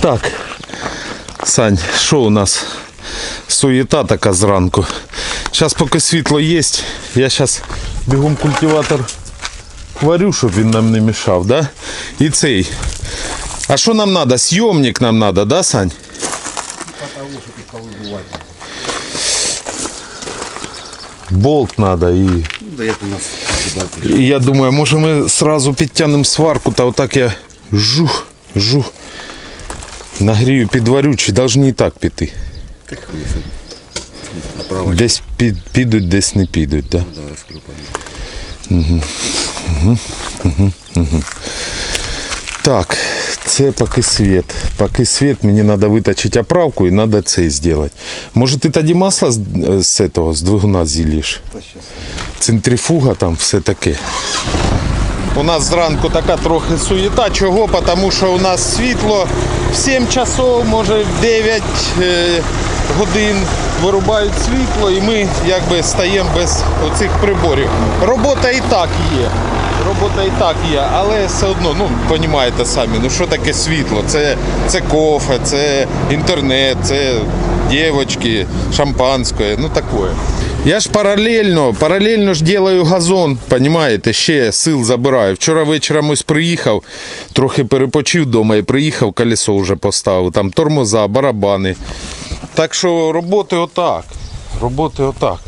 Так, Сань, що у нас? Суєта така зранку. Зараз поки світло є, я зараз бігом культиватор варю, щоб він нам не мішав, да? І цей. А що нам треба? Сйомник нам треба, да, Сань? Болт треба і І я думаю, може ми сразу підтягнемо сварку та отак я жух, жух. Нагрію, підварю, чи повинні і так піти. так Десь під, підуть, десь не підуть, да? да, склепані. Так, це поки світ. Поки світ, мені треба виточити оправку і треба це зробити. Може ти тоді масло з, з, цього, з двигуна зіліш? Центрифуга там все таке. У нас зранку така трохи суєта. Чого? Тому що у нас світло в 7 часов, може в 9 е, годин вирубають світло і ми якби стаємо без оцих приборів. Робота і так є. Робота і так є, але все одно, ну розумієте самі, ну що таке світло? Це, це кофе, це інтернет, це дівчатки, шампанське, ну таке. Я ж паралельно, паралельно ж делаю газон, понімаєте, ще сил забираю. Вчора вечором ось приїхав, трохи перепочив вдома і приїхав, колесо вже поставив, там тормоза, барабани. Так що роботи отак. Роботи отак.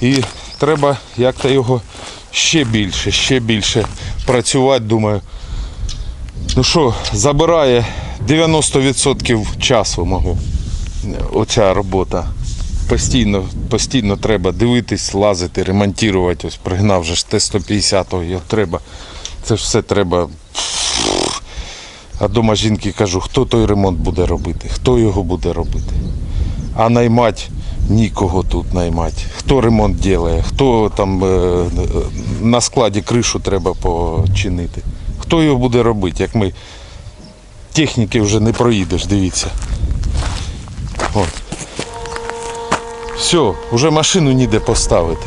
І треба як-то його ще більше, ще більше працювати, думаю. Ну що, забирає 90% часу мого оця робота. Постійно, постійно треба дивитись, лазити, ремонтувати. Ось пригнав же ж Т-150, його треба. Це ж все треба. А дома жінки кажу, хто той ремонт буде робити, хто його буде робити. А наймати нікого тут наймати. Хто ремонт робить, хто там е, на складі кришу треба починити. Хто його буде робити, як ми техніки вже не проїдеш, дивіться. От. Все, вже машину ніде поставити.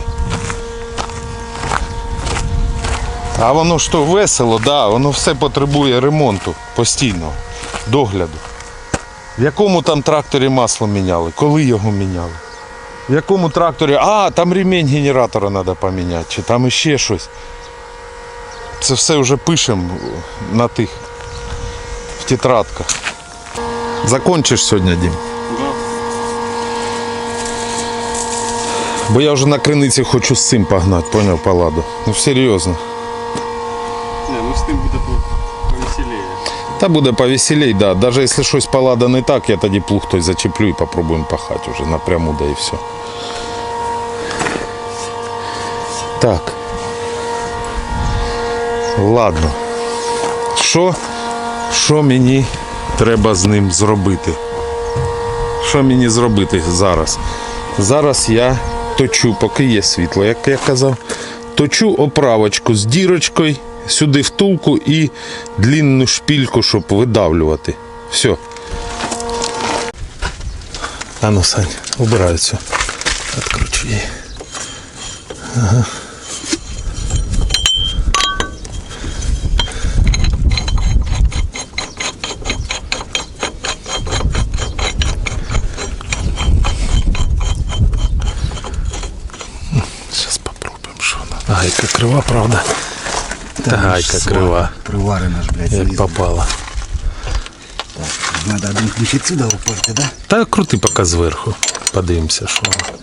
А воно то весело, да, воно все потребує ремонту постійного, догляду. В якому там тракторі масло міняли, коли його міняли? В якому тракторі, а, там ремінь генератора треба поміняти, чи там іще щось. Це все вже пишемо на тих в тетрадках. Закончиш сьогодні, Дім? Бо я вже на криниці хочу з цим погнати, поняв паладу. Ну серйозно. Не, ну з тим буде по- повеселіє. Та буде повеселей, да. Даже якщо щось палада не так, я тоді плуг той зачеплю і попробуємо пахати вже напряму, да і все. Так. Ладно. Що? Що мені треба з ним зробити? Що мені зробити зараз? Зараз я точу, поки є світло, як я казав, точу оправочку з дірочкою, сюди втулку і длінну шпільку, щоб видавлювати. Все. Ану, ну, Сань, убираю цю. Откручу її. Зараз Гайка крива, правда? Та гайка крива. Приварена ж, блядь, Як залізо. попала. Надо один ключ отсюда упорти, да? Та крути поки зверху. Подивимося, що воно.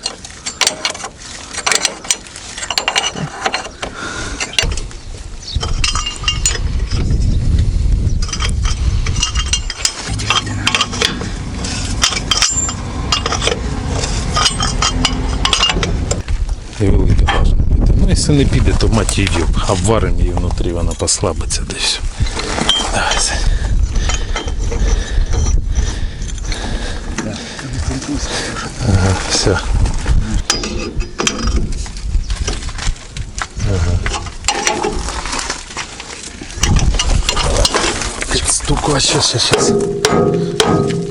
І велика важна бути. Ну, якщо не піде, то мать її обваримо її внутрі, вона послабиться десь. Давай, Ага, все. Ага. Стуку, сейчас, сейчас, сейчас.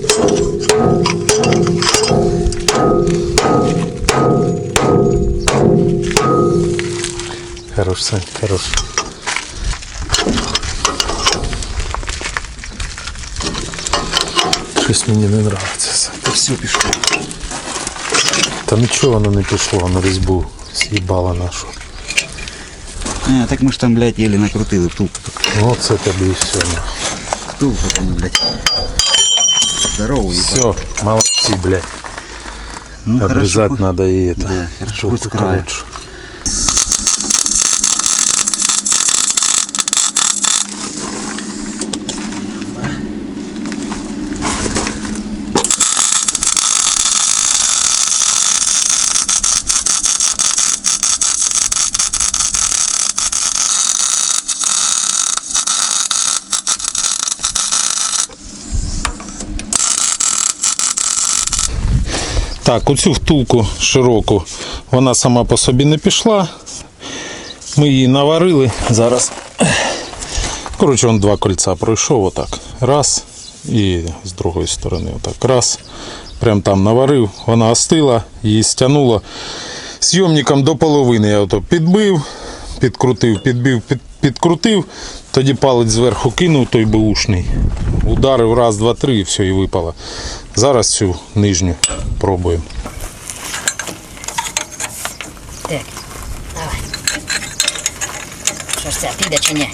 Хорош, Сань, хорош. Щось мені не подобається. Та все пішло. Та нічого воно не пішло на різьбу. З'їбала нашу. А, так ми ж там, блядь, еле накрутили втулку. Ну це тобі і все. Втулку там, блядь. Здорово, Все, молодці, блядь. Ну, Обрезать хорошо. надо и это. Да, хорошо, чтобы хоть с края. лучше. Так, оцю втулку широку, вона сама по собі не пішла. Ми її наварили зараз. Коротше, он два кольця пройшов отак. Раз. І з другої сторони отак. Раз. Прям там наварив, вона остила, її стягнуло. Зйомником до половини я ото підбив, підкрутив, підбив, під, підкрутив, тоді палець зверху кинув, той беушний. Ударив раз, два, три і все, і випало. Зараз цю нижню пробуємо. Так, давай. Що ж це, піде чи ні?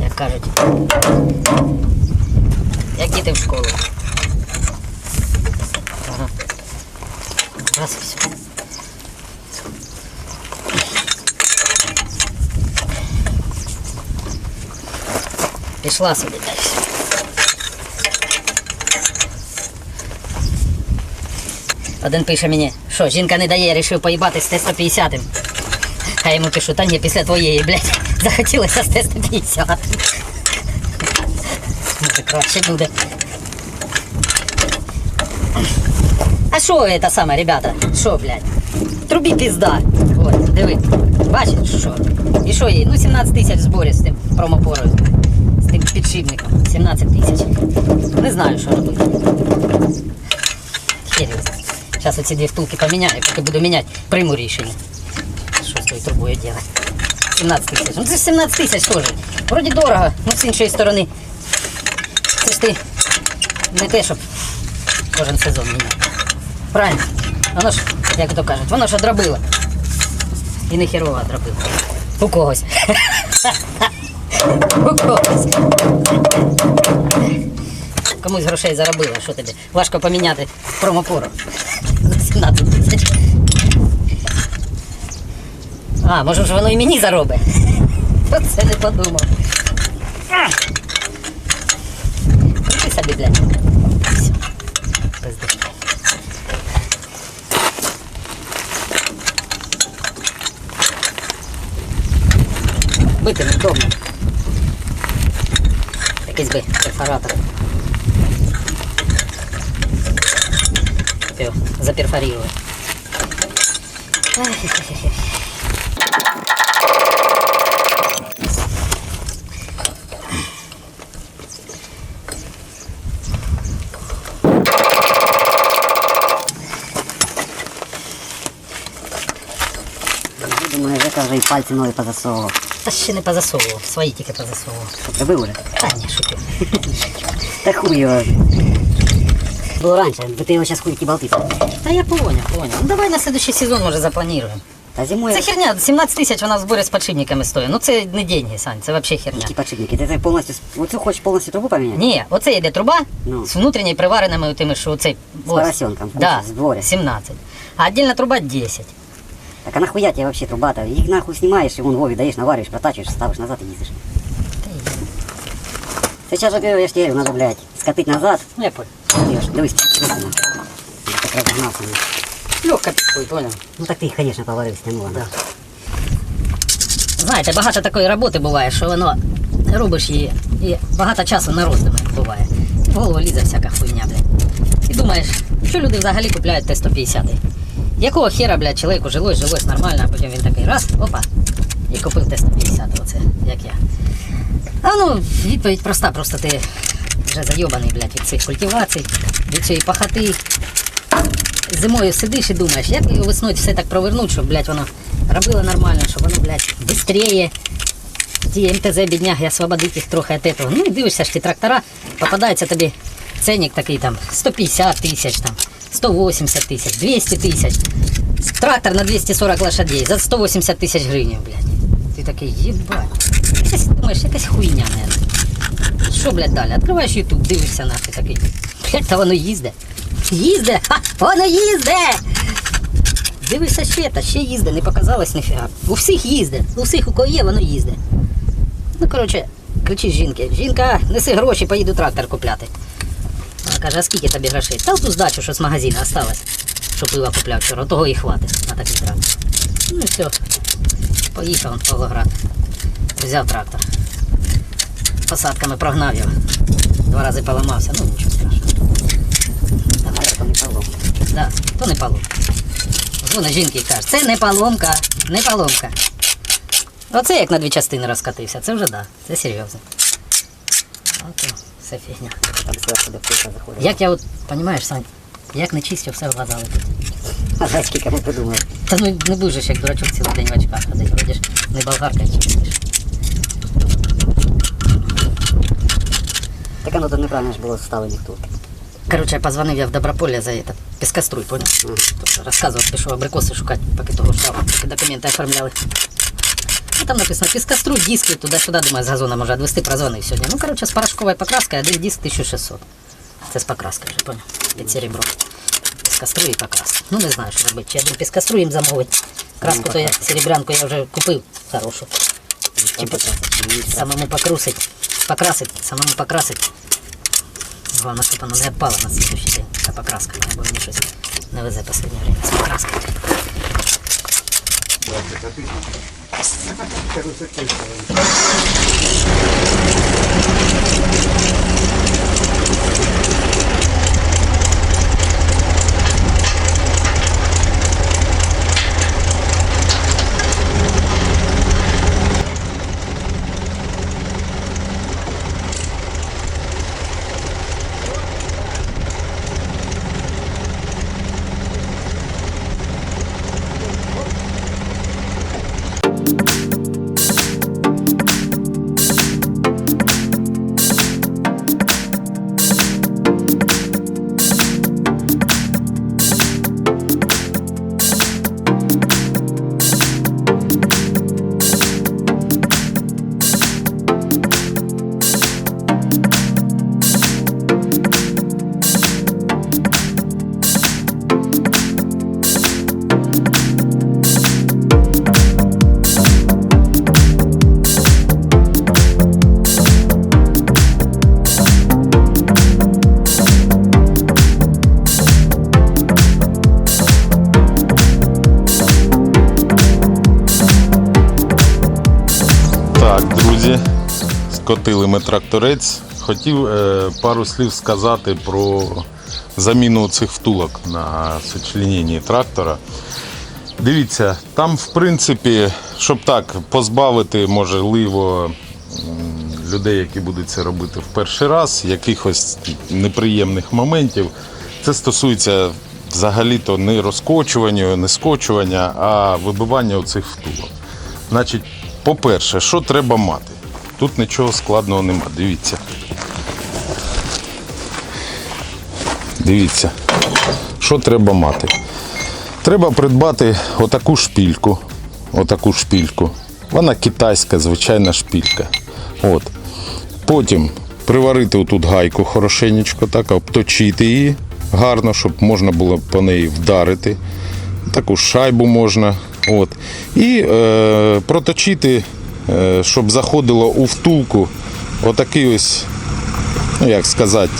Як кажуть, як діти в школу. Ага. Раз і все. Пішла собі далі. Один пише мені, що жінка не дає, рішив поїбати з Т-150. А я йому пишу, та ні, після твоєї, блядь, захотілося з Т-150. Може краще буде. А що це саме, ребята? Що, блядь? Трубі пізда. От, диви. Бачиш, що? І що їй? Ну 17 тисяч в зборі з тим промопорою. З 17 тисяч. Не знаю, що робити. Зараз оці дві втулки поміняю, поки буду міняти, прийму рішення. Що з тою трубою робити? 17 тисяч. Ну це ж 17 тисяч теж. Вроді дорого, ну з іншої сторони. Це ж ти не те, щоб кожен сезон міняти. Правильно? Воно ж, як то кажуть, воно ж одробило. І не херово одробило. У когось. Комусь грошей заробило, що тобі? Важко поміняти промопору. За 17 тисяч. А, може ж воно і мені заробить. Оце не подумав. Крути собі, блядь. Все. Бити невдобно. Якийсь би перфоратор. Щоб його заперфорировать. Ай-хе-хе-хе. Думаю, Жека вже і пальці нові позасовував. Та ще не позасовував, свої тільки позасовував. Що, прибив уже? Та ні, шутю. Та хуй його. Було раніше, бо ти його зараз хуй які. Та я понял, понял. Ну давай на следующий сезон може заплануємо. Та зимою Це херня, 17 тисяч вона в зборі з подшипниками стоїть. Ну це не деньги, Сань, це взагалі херня. які подшипники. Ти це повністю, оцю хочеш повністю трубу поміняти? Ні, оце йде труба Ну. з внутрішньою привареними тими, що оцей поросенком, Да, в дворі. 17. А отдельна труба 10. Так а нахуя тебе вообще труба-то? Їх нахуй знімаєш і вон Вові даєш, наварюєш, протачуєш, ставиш назад їздиш. Це зараз же я ж тебе надо, блядь, скатити назад. Ну я понял. Дивись, дивись, на. Так розогнався. ну. Легко понял. Ну так ти звісно, поварив, стягнула. Да. Знаєте, багато такої роботи буває, що воно робиш її і багато часу на роздуми буває. В голову лізе всяка хуйня, блядь. І думаєш, що люди взагалі купляють Т-150? Якого хера, блядь, чоловіку жилось, жилось нормально, а потім він такий раз, опа, і купив Т-150, оце, як я. А ну, відповідь проста, просто ти вже зайобаний, блядь, від цих культивацій, від цієї пахоти. зимою сидиш і думаєш, як його весною все так провернуть, щоб, блядь, воно робило нормально, щоб воно, блядь, швидше ті МТЗ бідняги освободити їх трохи від этого. Ну і дивишся ж ті трактора, попадається тобі ценник такий там 150 тисяч, там, 180 тисяч, 200 тисяч. Трактор на 240 лошадей за 180 тисяч гривень, блядь. Ти такий, їбать. Якась, думаєш, якась хуйня, наверное. Що, блядь, далі? Відкриваєш YouTube, дивишся на ти такий. Блядь, та воно їзде. Їзде! Ха! Воно їзде! Дивишся ще, та ще їзде, не показалось ніфіга. У всіх їзде, у всіх, у кого є, воно їзде. Ну, коротше, кричиш жінки, жінка, неси гроші, поїду трактор купляти. Вона каже, а скільки тобі грошей? Та ту здачу, що з магазину осталось, що пиво купляв вчора, того і хватить на такий трактор. Ну і все. Поїхав в Павлоград. Взяв трактор. Посадками прогнав його. Два рази поламався, ну нічого страшного. Там, То не поломка. Да, то не поломка. Дзвони жінки і каже, це не поломка, не поломка. Оце як на дві частини розкатився, це вже да, це серйозно. Ото все фігня. Там до втулка заходить. Як я от, розумієш, Сань, як не чистю, все в глаза летить. А знаєш, скільки ми придумали. Та ну не будеш як дурачок цілий день в очках ходить, вроді ж не болгарка чистиш. Так воно тут неправильно ж було вставлені втулки. Короче, я позвонив я в Доброполье за этот пескоструй, понял? Тут розказував, пішов абрикоси шукати, поки того шляпа, поки документи оформляли. Ну, там написано пескоструй, диски туди-сюди, думаю, з газона може відвести, прозвонив сьогодні. Ну, короче, з порошковою покраскою, один диск 1600. Це з покраскою вже, понял? Під серебро. Пескоструй і покраска. Ну, не знаю, що робити. Чи один пескоструй їм замовить. Краску то я, серебрянку я вже купив хорошу. Чи по- самому покрусить, покрасить, самому покрасить. Главное, щоб воно не відпало на слідуючий день. Та покраска, бо мені щось не везе останнє время з покраскою. Так, друзі, скотили ми тракторець. Хотів е, пару слів сказати про заміну цих втулок на сочлененні трактора. Дивіться, там, в принципі, щоб так позбавити, можливо, людей, які будуть це робити в перший раз, якихось неприємних моментів. Це стосується взагалі-то не розкочування, не скочування, а вибивання оцих втулок. Значить, по-перше, що треба мати? Тут нічого складного нема. Дивіться. Дивіться, що треба мати. Треба придбати отаку шпільку. Отаку шпільку. Вона китайська, звичайна шпілька. От. Потім приварити отут гайку хорошенечко, так, обточити її гарно, щоб можна було по неї вдарити. Таку шайбу можна. От. І е, проточити, щоб заходило у втулку отакий ось, ну як сказати,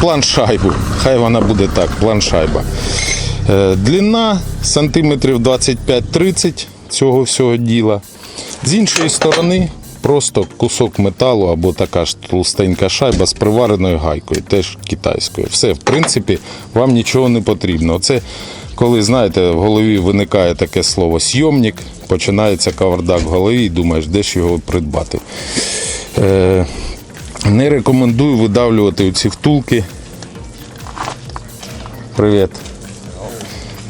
план-шайбу. Хай вона буде так, план-шайба. Е, длина сантиметрів 25-30 цього всього діла. З іншої сторони просто кусок металу або така ж толстенька шайба з привареною гайкою, теж китайською. Все, в принципі, вам нічого не потрібно. Оце коли, знаєте, в голові виникає таке слово сйомник, починається кавардак в голові і думаєш, де ж його придбати. Е, не рекомендую видавлювати ці втулки. Привіт.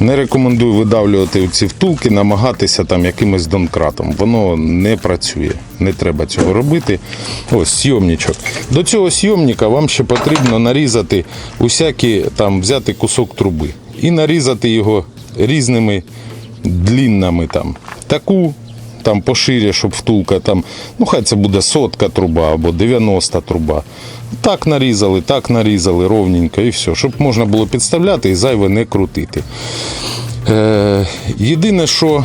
Не рекомендую видавлювати ці втулки, намагатися там якимось донкратом. Воно не працює. Не треба цього робити. Ось сйомничок. До цього сйомника вам ще потрібно нарізати усякі там взяти кусок труби і нарізати його різними дліннами там. Таку там поширє, щоб втулка там, ну хай це буде сотка труба або 90 труба. Так нарізали, так нарізали ровненько і все, щоб можна було підставляти і зайве не крутити. Е, єдине, що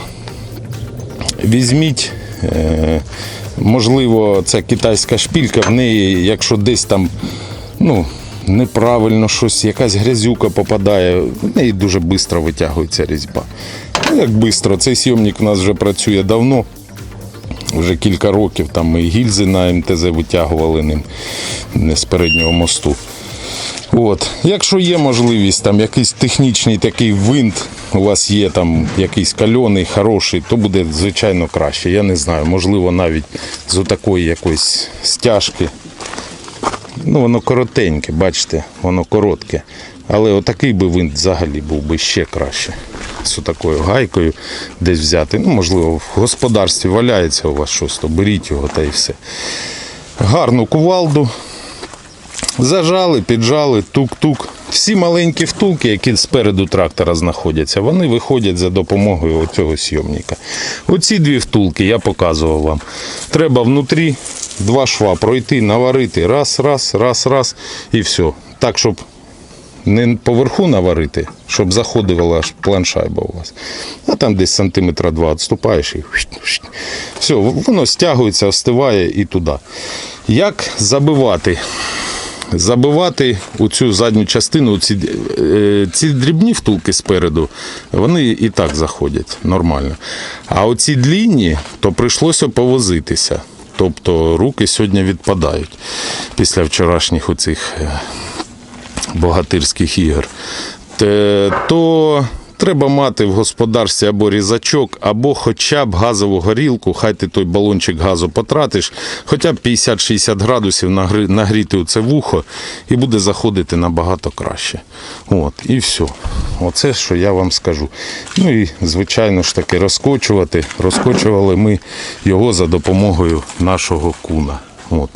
візьміть, е, можливо, це китайська шпілька, в неї, якщо десь там, ну, неправильно щось, якась грязюка попадає, в неї дуже швидко витягується різьба. Ну, як швидко, цей сйомник у нас вже працює давно. Вже кілька років там ми гільзи на МТЗ витягували ним з переднього мосту. От. Якщо є можливість, там якийсь технічний такий винт, у вас є там якийсь кальоний, хороший, то буде звичайно краще. Я не знаю, можливо, навіть з отакої якоїсь стяжки. Ну, воно коротеньке, бачите, воно коротке. Але отакий би винт взагалі був би ще краще. З такою гайкою десь взяти. Ну, можливо, в господарстві валяється у вас щось, то беріть його та й все. Гарну кувалду. Зажали, піджали, тук-тук. Всі маленькі втулки, які спереду трактора знаходяться, вони виходять за допомогою цього сйомника. Оці дві втулки я показував вам. Треба внутрі два шва пройти, наварити раз, раз, раз, раз і все. Так, щоб не поверху наварити, щоб заходила планшайба у вас. А там десь сантиметра два відступаєш і все, воно стягується, остиває і туди. Як забивати? Забивати у цю задню частину, ці, е, ці дрібні втулки спереду, вони і так заходять нормально. А оці длінні, то прийшлося повозитися. Тобто руки сьогодні відпадають після вчорашніх оцих е, богатирських ігор, то треба мати в господарстві або різачок, або хоча б газову горілку, хай ти той балончик газу потратиш, хоча б 50-60 градусів нагріти у це вухо, і буде заходити набагато краще. От, і все. Оце, що я вам скажу. Ну і, звичайно ж таки, розкочувати. Розкочували ми його за допомогою нашого куна. От.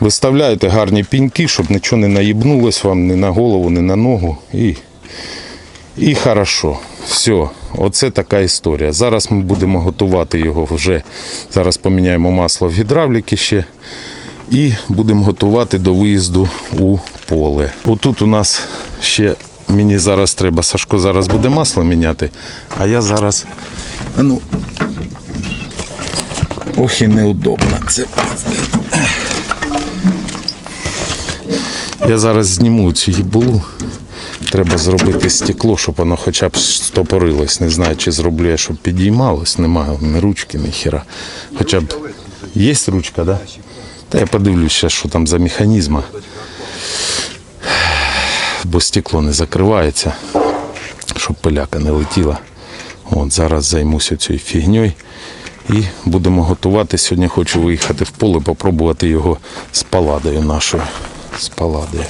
Виставляєте гарні піньки, щоб нічого не наїбнулось вам ні на голову, ні на ногу. І, і хорошо. Все, оце така історія. Зараз ми будемо готувати його вже. Зараз поміняємо масло в гідравліки ще. І будемо готувати до виїзду у поле. Отут у нас ще мені зараз треба, Сашко зараз буде масло міняти, а я зараз. А ну. Ох і неудобно. Це я зараз зніму цю їбулу. Треба зробити стекло, щоб воно хоча б стопорилось. Не знаю, чи зроблю я, щоб підіймалось. Немає ні ручки, ні хіра. Хоча б є ручка? Да? Та я подивлюся, що там за механізма. Бо стекло не закривається, щоб пиляка не летіла. От зараз займуся цією фігньою. І будемо готувати. Сьогодні хочу виїхати в поле, попробувати його з паладою нашою. З паладою.